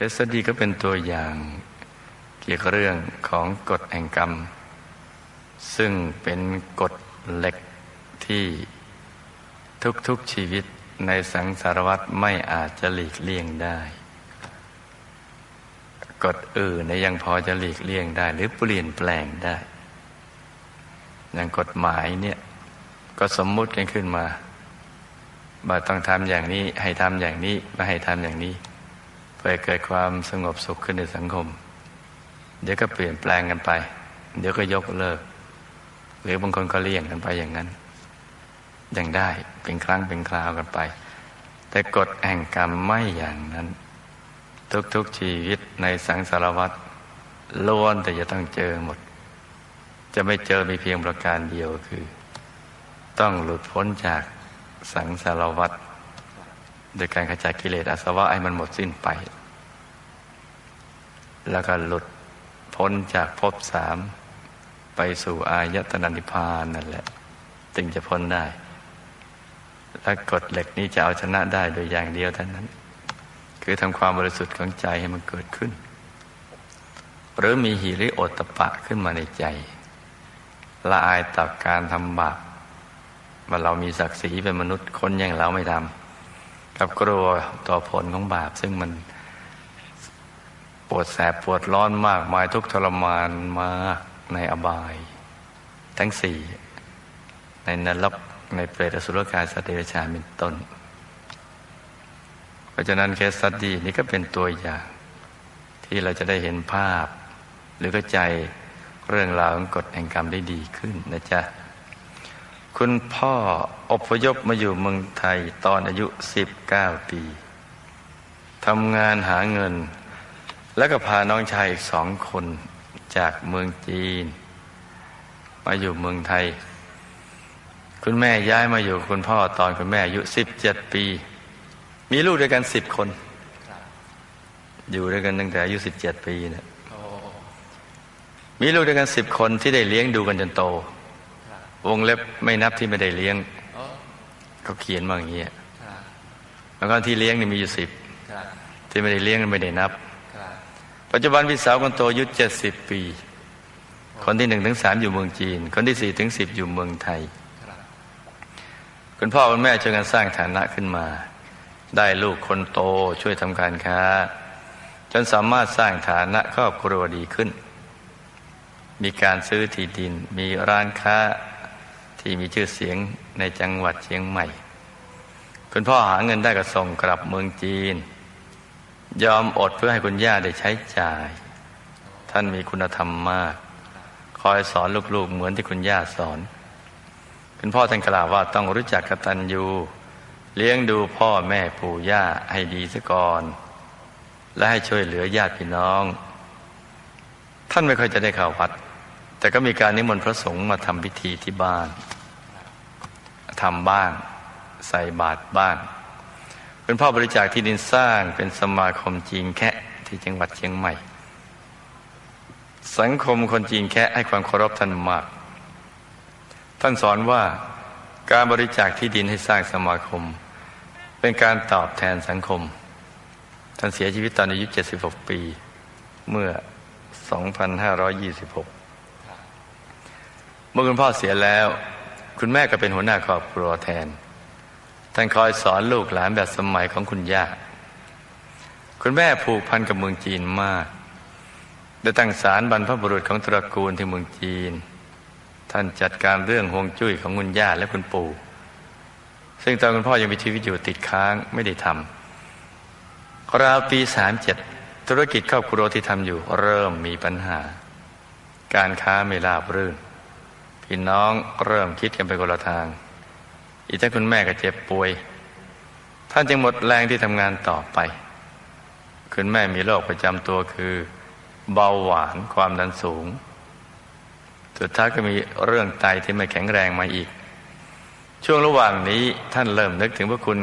เอสดีก็เป็นตัวอย่างเกี่ยวกับเรื่องของกฎแห่งกรรม ซึ่งเป็นกฎเหล็กที่ทุกๆชีวิตในสังสารวัตรไม่อาจจะหลีกเลี่ยงได้กฎอื่นยังพอจะหลีกเลี่ยงได้ หรือเปลี่ยนแปลงได้ อย่างกฎหมายเนี่ยก็สมมุติกันขึ้นมาว่าต้องทำอย่างนี้ให้ทำอย่างนี้ไม่ให้ทำอย่างนี้ เพื่อเกิดความสงบสุขขึ้นในสังคม เดี๋ยวก็เปลี่ยนแปลงกันไป เดี๋ยวก็ยกเลิก หรือบางคนก็เลี่ยงกันไปอย่างนั้นอยังได้เป็นครั้งเป็นคราวกันไป แต่กฎแห่งกรรมไม่อย่างนั้น ทุกๆชีวิตในสังสารวัฏล้วนแต่จะต้องเจอหมด จะไม่เจอมีเพียงประการเดียวคือ ต้องหลุดพ้นจากสังสารวัฏ โดยการขจัดกิเลสอาสวะให้มันหมดสิ้นไป แล้วก็หลุดพ้นจากภพสามไปสู่อายตนะนิพพานนั่นแหละจึงจะพ้นได้ และกฎเหล็กนี้จะเอาชนะได้โดยอย่างเดียวเท่านั้น คือทำความบริสุทธิ์ของใจให้มันเกิดขึ้น หรือมีหิริโอตตะปะขึ้นมาในใจ ละอายต่อการทำบาปว่าเรามีศักดิ์ศรีเป็นมนุษย์คนอย่างเราไม่ทำ กับกลัวต่อผลของบาป ซึ่งมันปวดแสบปวดร้อนมากมายทุกทรมานมากในอบาย ทั้งสี่ ในนรกในเปรตอสุรกายสเดรัจฉาเป็นต้น เพราะฉะนั้นเคสสตดีนี้ก็เป็นตัวอย่าง ที่เราจะได้เห็นภาพ หรือเข้าใจเรื่องราวของกฎแห่งกรรมได้ดีขึ้นนะจ๊ะ คุณพ่ออพยพมาอยู่เมืองไทยตอนอายุ 19 ปีทำงานหาเงิน แล้วก็พาน้องชายอีกสองคนจากเมืองจีน มาอยู่เมืองไทย คุณแม่ย้ายมาอยู่คุณพ่อตอนคุณแม่อายุ17ปี มีลูกด้วยกันสิบคน อยู่ด้วยกันตั้งแต่อายุ17ปีเนะมีลูกด้วยกันสิบคนที่ได้เลี้ยงดูกันจนโต วงเล็บไม่นับที่ไม่ได้เลี้ยงเขาเขียนมาอย่างนี้แล้วก็ที่เลี้ยงนี่มีอยู่สิบที่ไม่ได้เลี้ยงไม่ได้นับ ปัจจุบันพี่สาวคนโตอายุเจ็ดสิบปี คนที่หนึ่งถึงสามอยู่เมืองจีน คนที่สี่ถึงสิบอยู่เมืองไทย คุณพ่อคุณแม่ช่วยกันสร้างฐานะขึ้นมา ได้ลูกคนโตช่วยทำการค้า จนสามารถสร้างฐานะครอบครัวดีขึ้น มีการซื้อที่ดิน มีร้านค้า ที่มีชื่อเสียงในจังหวัดเชียงใหม่ คุณพ่อหาเงินได้ก็ส่งกลับเมืองจีน ยอมอดเพื่อให้คุณย่าได้ใช้จ่าย ท่านมีคุณธรรมมาก คอยสอนลูกๆเหมือนที่คุณย่าสอน คุณพ่อท่านกล่าวว่าต้องรู้จักกตัญญูเลี้ยงดูพ่อแม่ปู่ย่าให้ดีซะก่อน และให้ช่วยเหลือญาติพี่น้อง ท่านไม่ค่อยจะได้เข้าวัด แต่ก็มีการนิมนต์พระสงฆ์มาทำพิธีที่บ้าน ทำบ้านใส่บาตรบ้านคุณพ่อบริจาคที่ดินสร้างเป็นสมาคมจีนแค่ที่จังหวัดเชียงใหม่ สังคมคนจีนแค่ให้ความเคารพท่านมาก ท่านสอนว่าการบริจาคที่ดินให้สร้างสมาคม เป็นการตอบแทนสังคม ท่านเสียชีวิตตอนอายุ 76 ปี เมื่อ 2526 เมื่อคุณพ่อเสียแล้ว คุณแม่ก็เป็นหัวหน้าครอบครัวแทน ท่านคอยสอนลูกหลานแบบสมัยของคุณย่า คุณแม่ผูกพันกับเมืองจีนมาก ได้ตั้งศาลบรรพบุรุษของตระกูลที่เมืองจีน ท่านจัดการเรื่องฮวงจุ้ยของคุณย่าและคุณปู่ ซึ่งตอนคุณพ่อยังมีชีวิตอยู่ติดค้างไม่ได้ทำราวปีสามเจ็ดธุรกิจครอบครัวที่ทำอยู่เริ่มมีปัญหา การค้าไม่ราบรื่น พี่น้องเริ่มคิดกันไปคนละทาง อีกทั้งคุณแม่ก็เจ็บป่วย ท่านจึงหมดแรงที่ทำงานต่อไป คุณแม่มีโรคประจำตัวคือ เบาหวานความดันสูง สุดท้ายก็มีเรื่องไตที่ไม่แข็งแรงมาอีก ช่วงระหว่างนี้ท่านเริ่มนึกถึงพระคุณ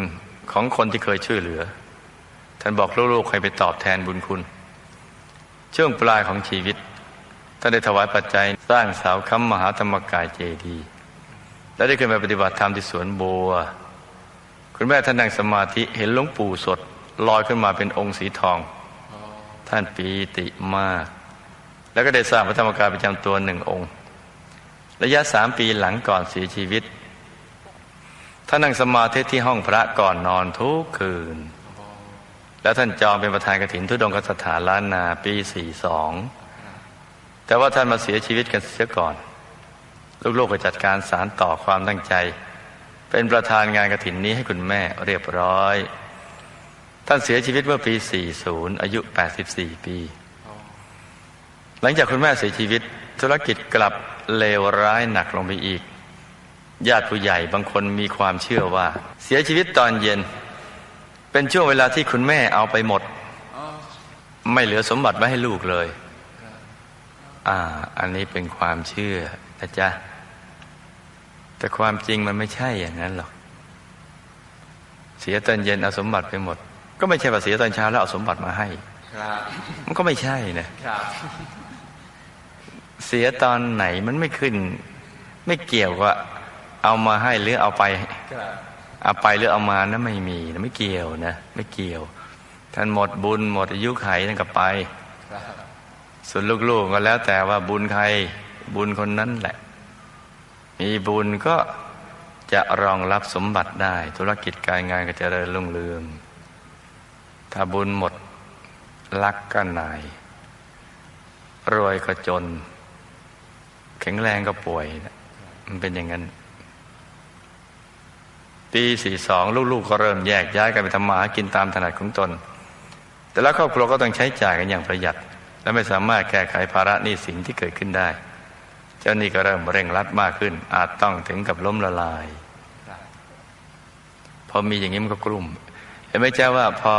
ของคนที่เคยช่วยเหลือ ท่านบอกลูกๆให้ไปตอบแทนบุญคุณ ช่วงปลายของชีวิต ท่านได้ถวายปัจจัยสร้างเสาค้ำมหาธรรมกายเจดีย์และได้ขึ้นไปปฏิบัติธรรมที่สวนบัว คุณแม่ท่านนั่งสมาธิเห็นหลวงปู่สดลอยขึ้นมาเป็นองค์สีทอง ท่านปีติมาก แล้วก็ได้สร้างพระธรรมกายประจำตัวหนึ่งองค์ ระยะสามปีหลังก่อนเสียชีวิต ท่านนั่งสมาธิที่ห้องพระก่อนนอนทุกคืน แล้วท่านจองเป็นประธานกฐินทุดงคสถานล้านนาปีสี่สอง แต่ว่าท่านมาเสียชีวิตกันเสียก่อน ลูกๆก็จัดการสารต่อความตั้งใจ เป็นประธานงานกระถินนี้ให้คุณแม่เรียบร้อย ท่านเสียชีวิตเมื่อปี 40 อายุ 84 ปี หลังจากคุณแม่เสียชีวิต ธุรกิจกลับเลวร้ายหนักลงไปอีก ญาติผู้ใหญ่บางคนมีความเชื่อว่า เสียชีวิตตอนเย็น เป็นช่วงเวลาที่คุณแม่เอาไปหมด ไม่เหลือสมบัติไว้ให้ลูกเลย อ่า อันนี้เป็นความเชื่อนะจ๊ะ แต่ความจริงมันไม่ใช่อย่างนั้นหรอก เสียตอนเย็นเอาสมบัติไปหมด ก็ไม่ใช่ว่าเสียตอนเช้าแล้วเอาสมบัติมาให้ครับมันก็ไม่ใช่นะครับเสียตอนไหนมันไม่ขึ้น ไม่เกี่ยวกับเอามาให้หรือเอาไปครับเอาไปหรือเอามานะไม่มีนะไม่เกี่ยวนะ ไม่เกี่ยว ท่านหมดบุญหมดอายุไขนั่นก็ไปครับ ส่วนลูกๆก็แล้วแต่ว่าบุญใครบุญคนนั้นแหละ มีบุญก็จะรองรับสมบัติได้ ธุรกิจการงานก็จะเริญรุ่งเรือง ถ้าบุญหมดรักก็นาย รวยก็จน แข็งแรงก็ป่วย มันเป็นอย่างนั้น ปีสี่สองลูกๆก็เริ่มแยกย้ายกันไปทำมาหากินตามถนัดของตน แต่ละครอบครัวก็ต้องใช้จ่ายกันอย่างประหยัด และไม่สามารถแก้ไขภาระหนี้สินที่เกิดขึ้นได้ เจ้าหนี้ก็เริ่มเร่งรัดมากขึ้น อาจต้องถึงกับล้มละลายพอมีอย่างนี้มันก็กลุ่มเห็นไหมเจ้าว่าพอ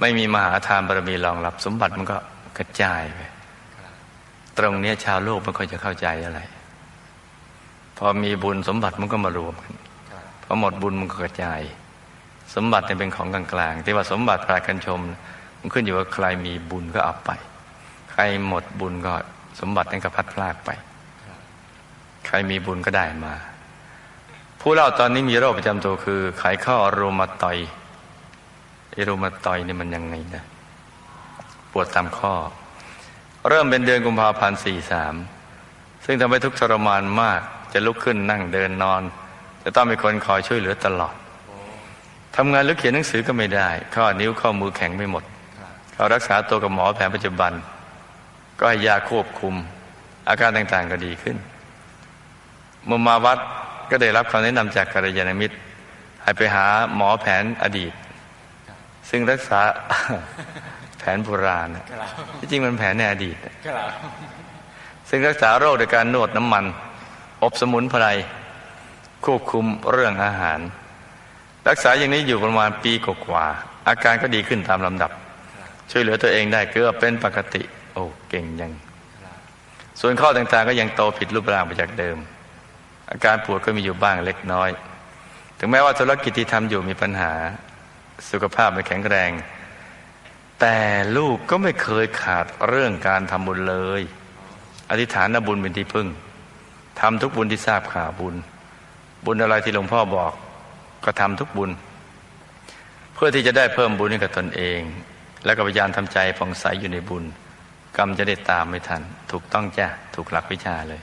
ไม่มีมหาทานบารมีรองรับ สมบัติมันก็กระจายไปตรงนี้ชาวโลกม่ค่อยจะเข้าใจอะไร พอมีบุญสมบัติมันก็มารวมกันพอหมดบุญมันก็กระจาย สมบัติเนี่ยเป็นของกลางๆที่ว่าสมบัติปรากันชม มันขึ้นอยู่ว่าใครมีบุญก็เอาไป ใครหมดบุญก็สมบัตินั้นก็พัดพลากไป ใครมีบุญก็ได้มา ผู้เล่าตอนนี้มีโรคประจำตัวคือ ไขข้อรูมาตอยด์ไอรูมาตอยนี่มันยังไงนะปวดตามข้อ เริ่มเป็นเดือนกุมภาพันธ์สี่สามซึ่งทำให้ทุกข์ทรมานมาก จะลุกขึ้นนั่งเดินนอน จะต้องมีคนคอยช่วยเหลือตลอดทำงานหรือเขียนหนังสือก็ไม่ได้ ข้อนิ้วข้อมือแข็งไม่หมด ครับเขารักษาตัวกับหมอแผนปัจจุบัน ก็ให้ยาควบคุม อาการต่างๆก็ดีขึ้น เมื่อมาวัดก็ได้รับคำแนะนำจากกัลยาณมิตร ให้ไปหาหมอแผนอดีต ซึ่งรักษาแผนโบราณที่จริงมันแผนในอดีตซึ่งรักษาโรคโดยการนวดน้ำมัน อบสมุนไพรควบคุมเรื่องอาหาร รักษาอย่างนี้อยู่ประมาณปีกว่าอาการก็ดีขึ้นตามลำดับ ช่วยเหลือตัวเองได้เกือบเป็นปกติ โอ้เก่งยัง ส่วนข้อต่างๆ ก็ยังโตผิดรูปร่างไปจากเดิม อาการปวดก็มีอยู่บ้างเล็กน้อย ถึงแม้ว่าธุรกิจที่ทำอยู่มีปัญหา สุขภาพไม่แข็งแรง แต่ลูกก็ไม่เคยขาดเรื่องการทำบุญเลย อธิษฐานบุญเป็นที่พึ่งทำทุกบุญที่ทราบข่าวบุญ บุญอะไรที่หลวงพ่อบอก ก็ทำทุกบุญ เพื่อที่จะได้เพิ่มบุญให้กับตนเอง แล้วก็พยายามทำใจผ่องใสอยู่ในบุญ กรรมจะได้ตามไม่ทัน ถูกต้องจ้ะถูกหลักวิชาเลย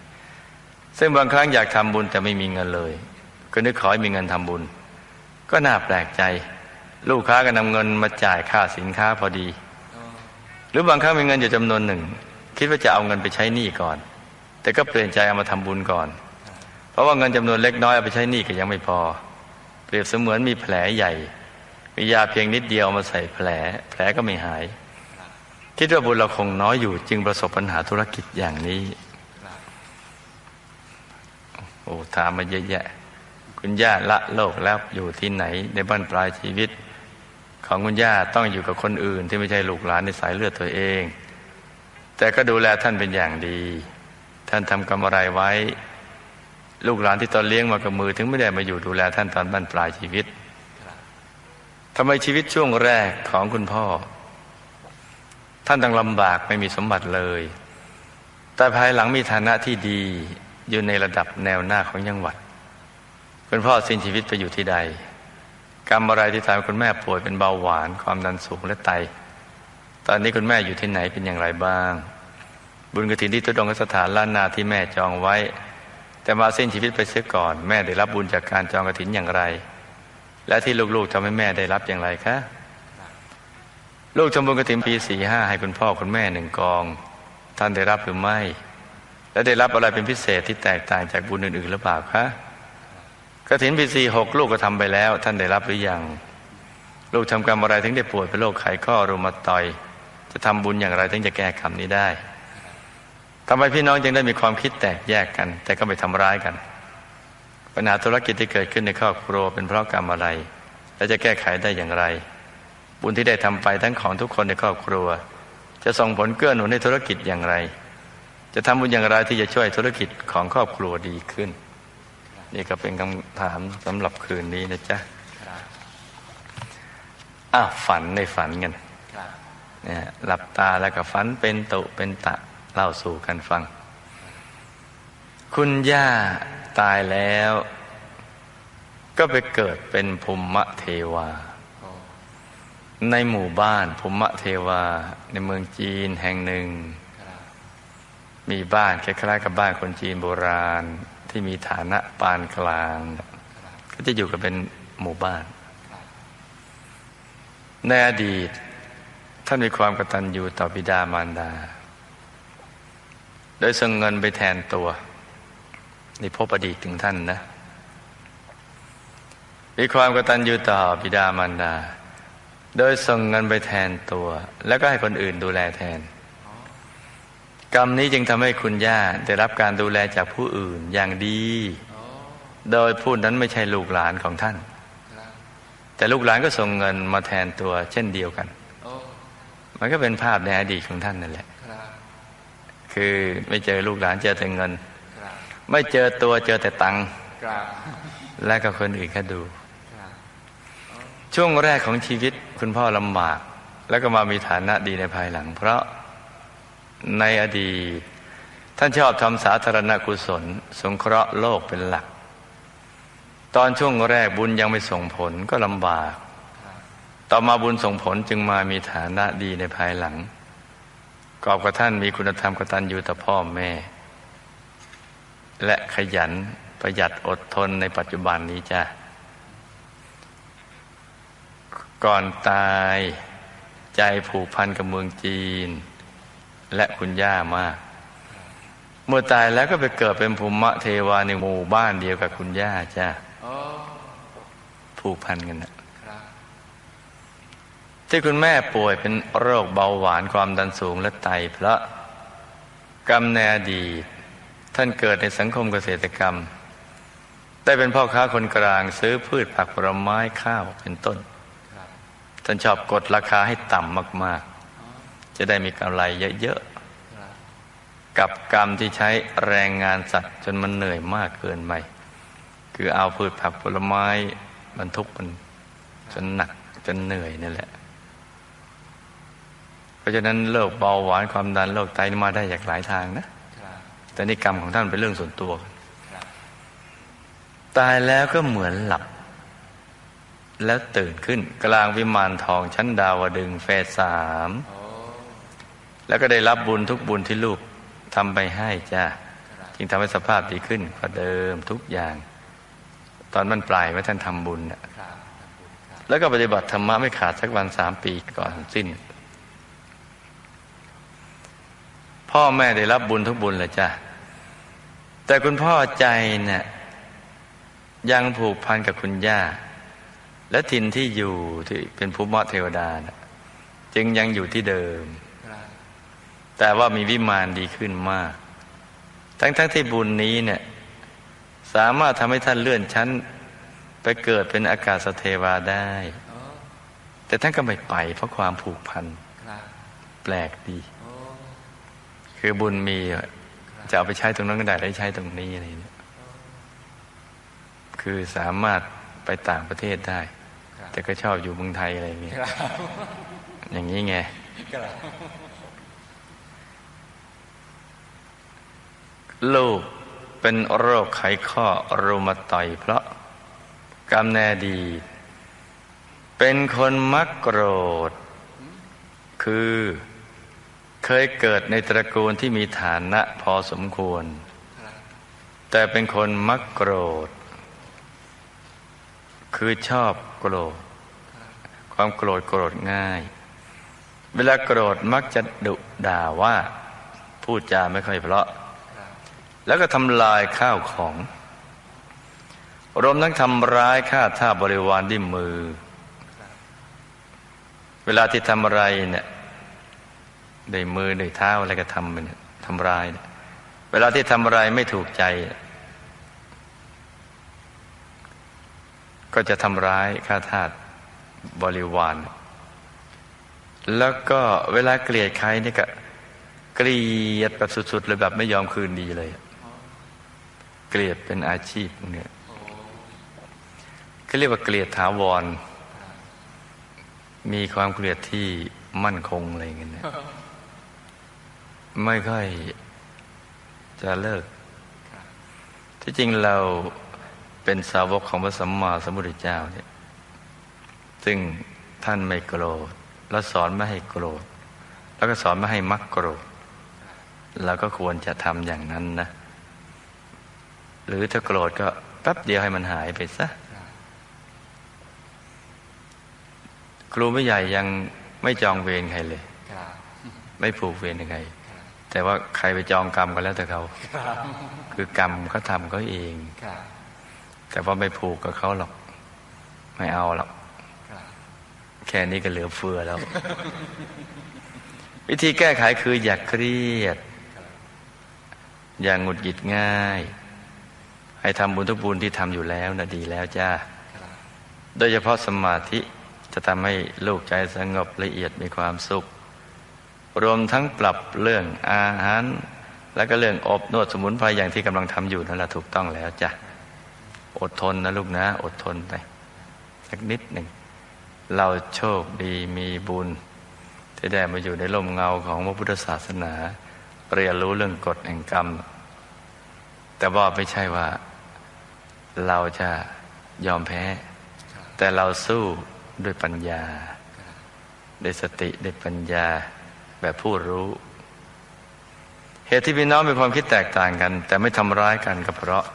ซึ่งบางครั้งอยากทำบุญแต่ไม่มีเงินเลย ก็นึกขอให้มีเงินทำบุญ ก็น่าแปลกใจ ลูกค้าก็นำเงินมาจ่ายค่าสินค้าพอดี หรือบางครั้งมีเงินอยู่จำนวนหนึ่ง คิดว่าจะเอาเงินไปใช้หนี้ก่อน แต่ก็เปลี่ยนใจเอามาทำบุญก่อน เพราะว่าเงินจำนวนเล็กน้อยเอาไปใช้หนี้ก็ยังไม่พอ เปรียบเสมือนมีแผลใหญ่ มียาเพียงนิดเดียวมาใส่แผล แผลก็ไม่หาย คิดว่าบุญเราคงน้อยอยู่จึงประสบปัญหาธุรกิจอย่างนี้ โอ้ถามมาเยอะแยะ คุณย่าละโลกแล้วอยู่ที่ไหน ในบ้านปลายชีวิต ของคุณย่าต้องอยู่กับคนอื่น ที่ไม่ใช่ลูกหลานในสายเลือดตัวเอง แต่ก็ดูแลท่านเป็นอย่างดี ท่านทำกรรมอะไรไว้ ลูกหลานที่ตอนเลี้ยงมากับมือ ถึงไม่ได้มาอยู่ดูแลท่านตอนบ้านปลายชีวิต ทำไมชีวิตช่วงแรกของคุณพ่อ ท่านต้องลำบากไม่มีสมบัติเลย แต่ภายหลังมีฐานะที่ดีอยู่ในระดับแนวหน้าของจังหวัด คุณพ่อสิ้นชีวิตไปอยู่ที่ใด กรรมอะไรที่ทำคุณแม่ป่วยเป็นเบาหวานความดันสูงและไต ตอนนี้คุณแม่อยู่ที่ไหนเป็นอย่างไรบ้าง บุญกระถินที่ทุดงสถานล้านนาที่แม่จองไว้ แต่มาสิ้นชีวิตไปเสียก่อน แม่ได้รับบุญจากการจองกระถินอย่างไร และที่ลูกๆทำให้แม่ได้รับอย่างไรคะ ลูกทำบุญกระถิ่นปีสี่ห้าให้คุณพ่อคุณแม่หนึ่งกอง ท่านได้รับหรือไม่ และได้รับอะไรเป็นพิเศษที่แตกต่างจากบุญอื่นๆหรือเปล่าคะกระถินปีสี่หกลูกก็ทำไปแล้ว ท่านได้รับหรือยัง ลูกทำกรรมอะไรถึงได้ป่วยเป็นโรคไขข้อรุมาตอย จะทำบุญอย่างไรถึงจะแก้คำนี้ได้ทำไมพี่น้องจึงได้มีความคิดแตกแยกกัน แต่ก็ไม่ทำร้ายกัน ปัญหาธุรกิจที่เกิดขึ้นในครอบครัวเป็นเพราะกรรมอะไร และจะแก้ไขได้อย่างไร บุญที่ได้ทำไปทั้งของทุกคนในครอบครัว จะส่งผลเกื้อหนุนในธุรกิจอย่างไร จะทำบุญอย่างไรที่จะช่วยธุรกิจของครอบครัวดีขึ้น นี่ก็เป็นคำถามสำหรับคืนนี้นะจ๊ะอ้าวฝันในฝันกันเนี่ยหลับตาแล้วก็ฝันเป็นตุเป็นตะเล่าสู่กันฟัง คุณย่า ตายแล้ว ก็ไปเกิดเป็นภูมิเทวา ในหมู่บ้านภูมิเทวา ในเมืองจีนแห่งหนึ่ง มีบ้านคล้ายๆกับบ้านคนจีนโบราณที่มีฐานะปานกลาง ก็จะอยู่กันเป็นหมู่บ้าน ในอดีตท่านมีความกตัญญูต่อบิดามารดา โดยส่งเงินไปแทนตัว นี่พบอดีตถึงท่านนะมีความกตัญญูต่อบิดามารดา โดยส่งเงินไปแทนตัว แล้วก็ให้คนอื่นดูแลแทน กรรมนี้จึงทำให้คุณย่าได้รับการดูแลจากผู้อื่นอย่างดี โดยผู้นั้นไม่ใช่ลูกหลานของท่าน แต่ลูกหลานก็ส่งเงินมาแทนตัวเช่นเดียวกัน มันก็เป็นภาพในอดีตของท่านนั่นแหละ คือไม่เจอลูกหลานเจอแต่เงิน ไม่เจอตัวเจอแต่ตังค์และก็คนอื่นแค่ดู ช่วงแรกของชีวิตคุณพ่อลำบาก แล้วก็มามีฐานะดีในภายหลัง เพราะในอดีต ท่านชอบทำสาธารณกุศล สงเคราะห์โลกเป็นหลัก ตอนช่วงแรกบุญยังไม่ส่งผลก็ลำบาก ต่อมาบุญส่งผลจึงมามีฐานะดีในภายหลัง กอบกับท่านมีคุณธรรมกตัญญูต่อพ่อแม่ และขยันประหยัดอดทนในปัจจุบันนี้จ้ะ ก่อนตายใจผูกพันกับเมืองจีน และคุณย่ามาก เมื่อตายแล้วก็ไปเกิดเป็นภูมิเทวาในหมู่บ้านเดียวกับคุณย่าจ้ะผูกพันกันนะที่คุณแม่ป่วยเป็นโรคเบาหวานความดันสูงและไตเพราะกรรมในอดีต ท่านเกิดในสังคมเกษตรกรรม ได้เป็นพ่อค้าคนกลางซื้อพืชผักผลไม้ข้าวเป็นต้น ท่านชอบกดราคาให้ต่ำมาก ๆ จะได้มีกำไรเยอะๆ กับกรรมที่ใช้แรงงานสัตว์จนมันเหนื่อยมากเกินไป คือเอาพืชผักผลไม้บรรทุกมันจนหนักจนเหนื่อยนี่นแหละ เพราะฉะนั้นโรคเบาหวานความดันโรคไตนี่มาได้จากหลายทางนะ แต่นี่กรรมของท่านเป็นเรื่องส่วนตัว ตายแล้วก็เหมือนหลับ แล้วตื่นขึ้น กลางวิมานทองชั้นดาวดึงเฟสสามแล้วก็ได้รับบุญทุกบุญที่ลูกทำไปให้จ้าจึงทำให้สภาพดีขึ้นกว่าเดิมทุกอย่าง ตอนมันปลายว่าท่านทำบุญนะแล้วก็ปฏิบัติธรรมะไม่ขาดสักวันสามปีก่อนสิ้น พ่อแม่ได้รับบุญทุกบุญเลยจ้ะ แต่คุณพ่อใจเนี่ยยังผูกพันกับคุณย่า และทินที่อยู่ที่เป็นภูมิเทวดานะจึงยังอยู่ที่เดิม แต่ว่ามีวิมานดีขึ้นมาก ทั้งๆทที่บุญนี้เนี่ยสามารถทำให้ท่านเลื่อนชั้น ไปเกิดเป็นอากาศเทวาได้ แต่ท่านก็ไม่ไปเพราะความผูกพัน แปลกดี คือบุญมี จะเอาไปใช้ตรงนั้นก็ได้ได้ใช้ตรงนี้อะไรเนี่ยคือสามารถไปต่างประเทศได้ แต่ก็ชอบอยู่เมืองไทยอะไรอย่างเงี้ยอย่างนี้ไงลูกเป็นโรคไขข้อรูมาตอยเพราะกรรมแนดี เป็นคนมักโกรธเคคือ เคยเกิดในตระกูลที่มีฐานะพอสมควร แต่เป็นคนมักโกรธ คือชอบโกรธ ความโกรธโกรธง่าย เวลาโกรธมักจะดุด่าว่า พูดจาไม่ค่อยเพราะ แล้วก็ทำลายข้าวของรวมทั้งทำร้ายข้าท่าบริวารด้วยมือ เวลาที่ทำอะไรเนี่ย ด้วยมือด้วยเท้าอะไรก็ทำไปเนี่ยทำร้ายเยเวลาที่ทำอะไรไม่ถูกใจ ก็จะทำร้ายข้าทาสบริวาร แล้วก็เวลาเกลียดใครนี่ก็เกลียดแบบสุดๆเลยแบบไม่ยอมคืนดีเลย เกลียดเป็นอาชีพเนี่ยเขาเรียกว่าเกลียดถาวร มีความเกลียดที่มั่นคงอะไรเงี้ย ไม่ค่อยจะเลิก ที่จริงเราเป็นสาวกของพระสัมมาสัมพุทธเจ้าเนี่ยซึ่งท่านไม่โกรธ แล้วสอนไม่ให้โกรธ แล้วก็สอนไม่ให้มักโกรธเราก็ควรจะทำอย่างนั้นนะ หรือถ้าโกรธก็แป๊บเดียวให้มันหายไปซะ ครูไม่ใหญ่ยังไม่จองเวรใครเลยครับไม่ผูกเวรยังไง แต่ว่าใครไปจองกรรมก็แล้วแต่เขา คือกรรมเขาทำเขาเองครับแต่ว่าไม่ผูกกับเขาหรอก ไม่เอาหรอกครับแค่นี้ก็เหลือเฟือแล้ว วิธีแก้ไขคืออย่าเครียด อย่างหงุดหงิดง่าย ให้ทำบุญทุกบุญที่ทำอยู่แล้วนะดีแล้วจ้าครับโดยเฉพาะสมาธิจะทำให้ลูกใจสงบละเอียดมีความสุข รวมทั้งปรับเรื่องอาหาร และก็เรื่องอบนวดสมุนไพรอย่างที่กำลังทำอยู่นั่นแหละถูกต้องแล้วจ้ะอดทนนะลูกนะ อดทนไปสักนิดหนึ่ง เราโชคดีมีบุญที่ได้มาอยู่ในร่มเงาของพระพุทธศาสนา เรียนรู้เรื่องกฎแห่งกรรม แต่ว่าไม่ใช่ว่า เราจะยอมแพ้ แต่เราสู้ด้วยปัญญา ด้วยสติด้วยปัญญา แบบผู้รู้ เหตุที่พี่น้องมีความคิดแตกต่างกัน แต่ไม่ทำร้ายกันก็เพราะ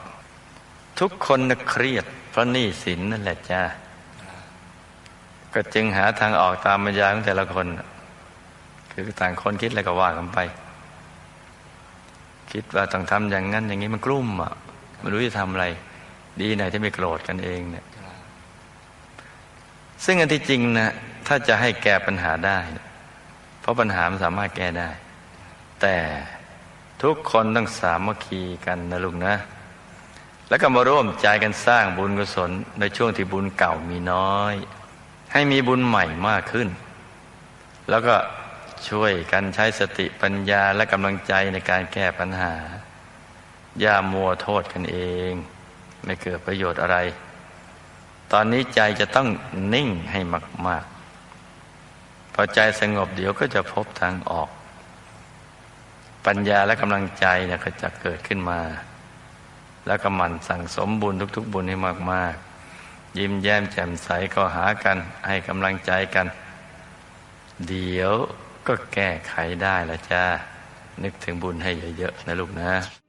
ทุกคนนะเครียด เพราะหนี้สินนั่นแหละจ้าก็จึงหาทางออกตามปัญญาของแต่ละคน คือต่างคนคิดอะไรก็ว่ากันไป คิดว่าต้องทำอย่างนั้น อย่างนี้มันกลุ้มอะไม่รู้จะทำอะไร ดีไหนที่ไม่โกรธกันเองเนี่ยซึ่งอันที่จริงนะถ้าจะให้แก้ปัญหาได้ เพราะปัญหามันสามารถแก้ได้ แต่ทุกคนต้องสามัคคีกันนะลูกนะ แล้วก็มาร่วมใจกันสร้างบุญกุศลในช่วงที่บุญเก่ามีน้อย ให้มีบุญใหม่มากขึ้น แล้วก็ช่วยกันใช้สติปัญญาและกำลังใจในการแก้ปัญหา อย่ามัวโทษกันเอง ไม่เกิดประโยชน์อะไร ตอนนี้ใจจะต้องนิ่งให้มาก ๆ พอใจสงบเดี๋ยวก็จะพบทางออก ปัญญาและกำลังใจเนี่ยก็จะเกิดขึ้นมา แล้วก็หมันสั่งสมบุญทุก ๆ บุญให้มาก ๆ ยิ้มแย้มแจ่มใสก็หากัน ให้กำลังใจกัน เดี๋ยวก็แก้ไขได้ละจ้านึกถึงบุญให้เยอะ ๆ นะลูกนะ